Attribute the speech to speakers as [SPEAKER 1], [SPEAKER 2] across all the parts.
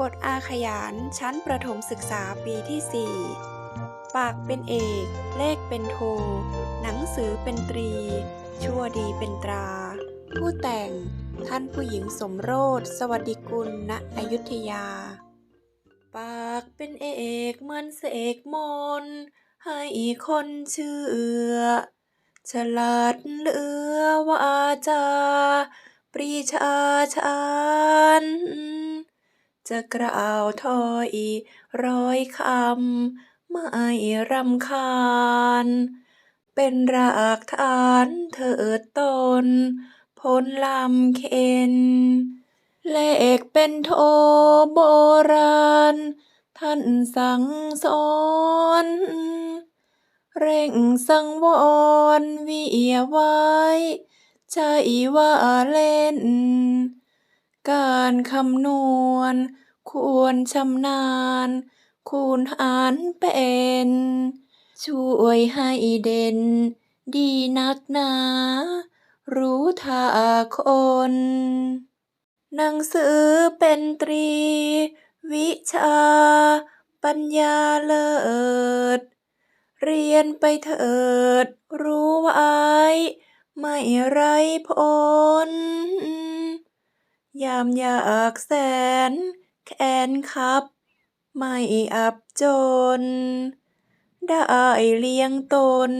[SPEAKER 1] บทอาขยานชั้นประถมศึกษาปีที่ 4 ปากเป็นเอก เลขเป็นโท หนังสือเป็นตรี ชั่วดีเป็นตรา ผู้แต่งท่านผู้หญิงสมโรธสวัสดิกุลณอยุธยา ปากเป็นเอกเหมือนเสกมน ให้คนเชื่อ ฉลาดเหลือวาจา ปรีชาชัน จะกล่าวถ้อยร้อยคำไม่รำคาญ เป็นรากฐานเถิดตนพ้นลำเค็นเลขเป็นโทโบราณ ท่านสั่งสอนเร่งสังวรวิเยไว้ใจว่าเล่น การคำนวณ ควรชำนาญ คูณหารเป็น ช่วยให้เด่น ดีนักหนา รู้ท่าคน หนังสือเป็นตรี วิชา ปัญญาเลิศ เรียนไปเถิด รู้ไว้ ไม่ไร้ผลยามอยากแสน แค้นคับ ไม่อับจน ได้เลี้ยงตน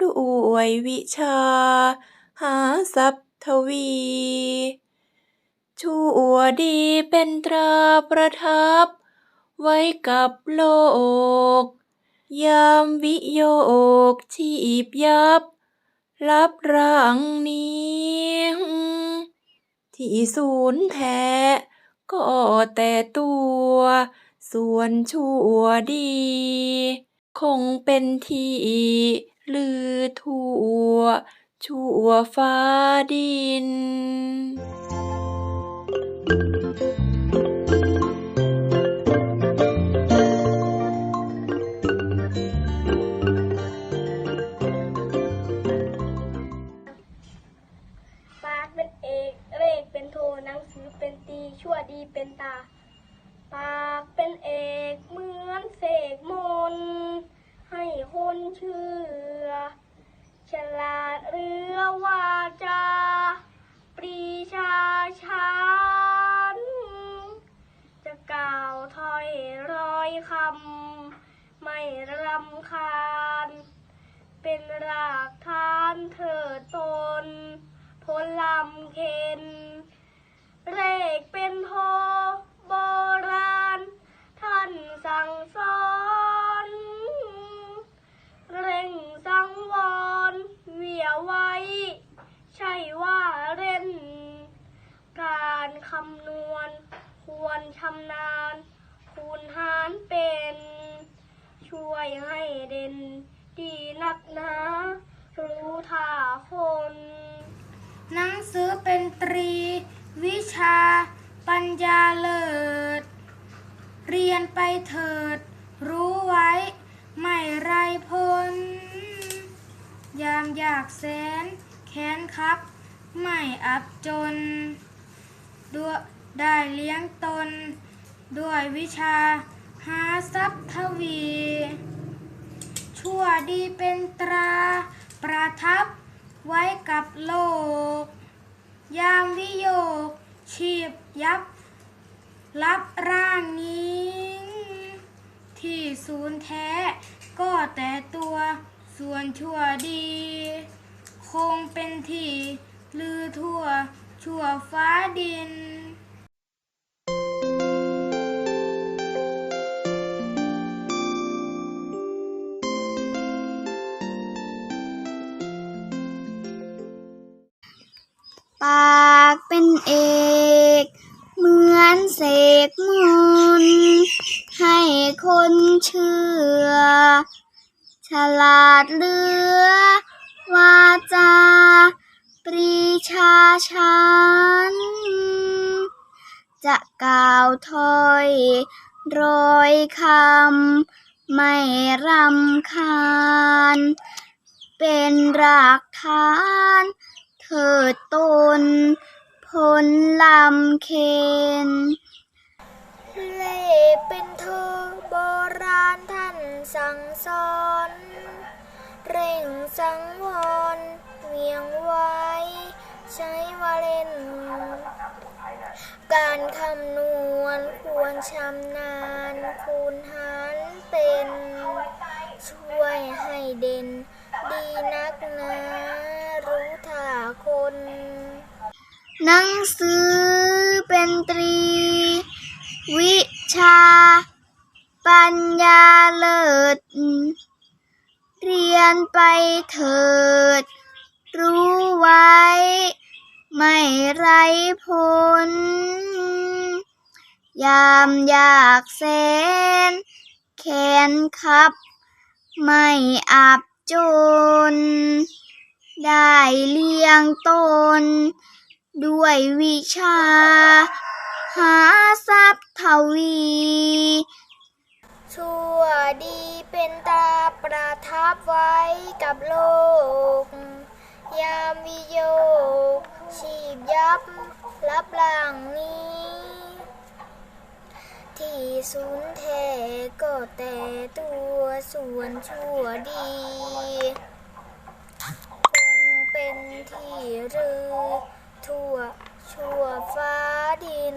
[SPEAKER 1] ด้วยวิชา หาทรัพย์ทวี ชั่วดีเป็นตราประทับ ไว้กับโลก ยามวิโยคชีพยับ รับร่างนี้ ที่ศูนย์แท้ ก็แต่ตัว ส่วนชั่วดี คงเป็นที่ลือทั่ว ชั่วฟ้าดิน
[SPEAKER 2] ป นักนารู้ท่าคน หนั
[SPEAKER 3] งสือเป็นตรี วิชา ปัญญาเลิศ เรียนไปเถิด รู้ไว้ ไม่ไรพ้น ยามอยากแสน แค้นครับ ไม่อับจนด้วยได้เลี้ยงตน ด้วยวิชาหาทรัพย์ทวี ชั่วดีเป็นตรา ประทับไว้กับโลก ยามวิโยคชีพยับ รับร่างนี้ ที่ศูนย์แท้ ก็แต่ตัวส่วนชั่วดี คงเป็นที่ลือทั่วชั่วฟ้าดิน
[SPEAKER 4] ปากเป็นเอก เหมือนเสกมนให้คนเชื่อ ฉลาดเหลือวาจา ปรีชาชัน จะกล่าวถ้อยร้อยคำ ไม่รำคาญ เป็นรากฐาน เถิดตนพลลำเคนเล่
[SPEAKER 5] เป็นเธอโบราณท่าน
[SPEAKER 6] สั่งสอน เร่งสังวรเมียงไว้ ใช้วาเล่น การคำนวณควรชำนาญ คูณหารเป็น ช่วยให้เด่นดีนักน
[SPEAKER 4] หนังสือเป็นตรี วิชา ปัญญาเลิศ เรียนไปเถิด รู้ไว้ ไม่ไรผลยามอยากแสนแขนขับ ไม่อับจน ได้เลี้ยงตน ด้วยวิชา หาทรัพย์ทวี
[SPEAKER 6] ชั่วดีเป็นตาประทับไว้กับโลก ยามวิโยชีพยับรับหลังนี้ ที่ศูนย์แท้ก็แต่ตัวส่วนชั่วดีคงเป็นที่รือ ทั่วชั่วฟ้าดิน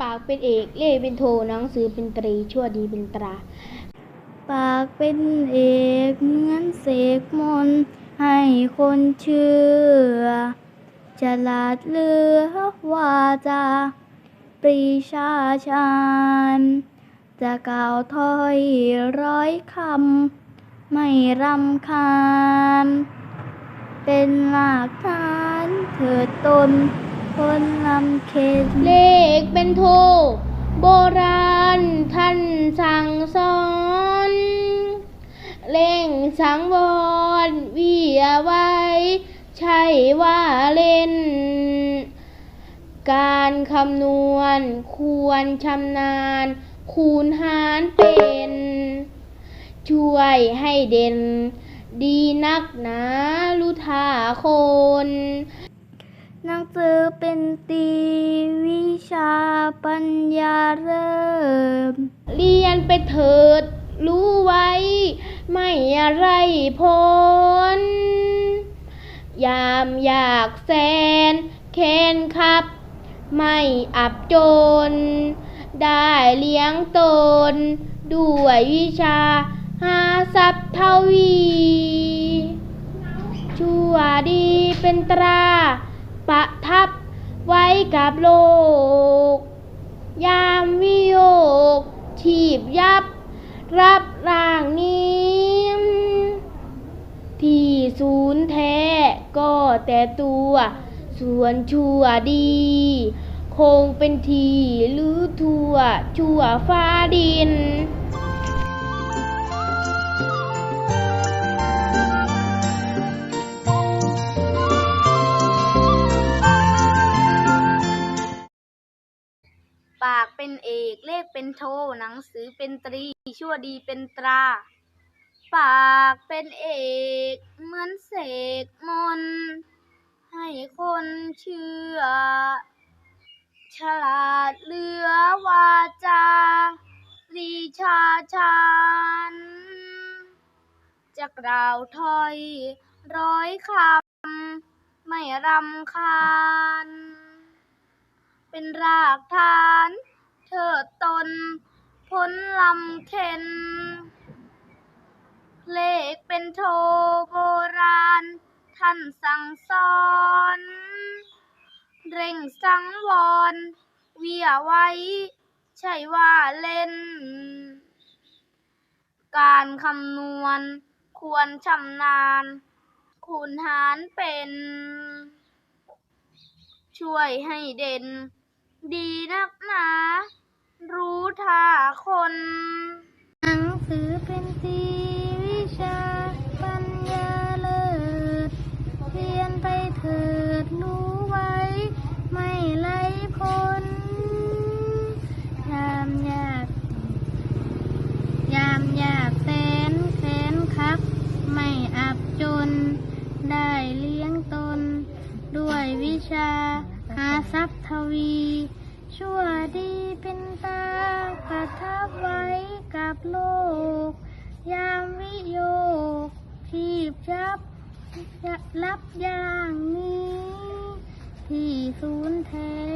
[SPEAKER 3] ปากเป็นเอกเล่ห์เป็นโทหนังสือเป็นตรีชั่วดีเป็นตรา
[SPEAKER 6] ปากเป็นเอกเหมือนเสกมนต์ให้คนเชื่อ ฉลาดเลือวาจาปรีชาชาญจะกล่าวถ้อยร้อยคำ ไม่รำคาญ เป็นหลักฐานเถิดตนคนลำเค็น
[SPEAKER 3] เลขเป็นโทโบราณท่านสั่งสอนเล่งสังวรวิยาไว้ ใช่ว่าเล่น การคำนวณ ควรชำนาญ คูณหารเป็น ช่วยให้เด่น ดีนักหนารู้ท่าคน
[SPEAKER 6] หนังสือเป็นตีวิชาปัญญาเริ่ม
[SPEAKER 3] เรียนไปเถิดรู้ไว้ ไม่อะไรพ้น ยามอยากแสนเค้นขับ ไม่อับจน ได้เลี้ยงตน ด้วยวิชาหาทรัพย์ทวี ชั่วดีเป็นตรา ประทับไว้กับโลก ยามวิโยคชีพยับ รับร่างนี้ ที่ศูนย์แท้ ก็แต่ตัว ส่วนชั่วดี คงเป็นทีหรือทั่ว ชั่วฟ้าดิน
[SPEAKER 6] ปากเป็นเอก เลขเป็นโท หนังสือเป็นตรี ชั่วดีเป็นตรา ปากเป็นเอกเหมือนเสกมน ให้คนเชื่อ ฉลาดเหลือวาจาปรีชาชาญจะกล่าวถ้อยร้อยคำ ไม่รำคาญ เป็นรากฐานเถิดตนพ้นลำเค็น เลขเป็นโทโบราณ ท่านสั่งสอน เร่งสังวร เวียไว้ ใช่ว่าเล่น การคำนวณควรชำนาญ คูณหารเป็น ช่วยให้เด่น ดีนักหนา รู้ท่าคน รับอย่า
[SPEAKER 3] งนี้ ที่ศูนย์แท้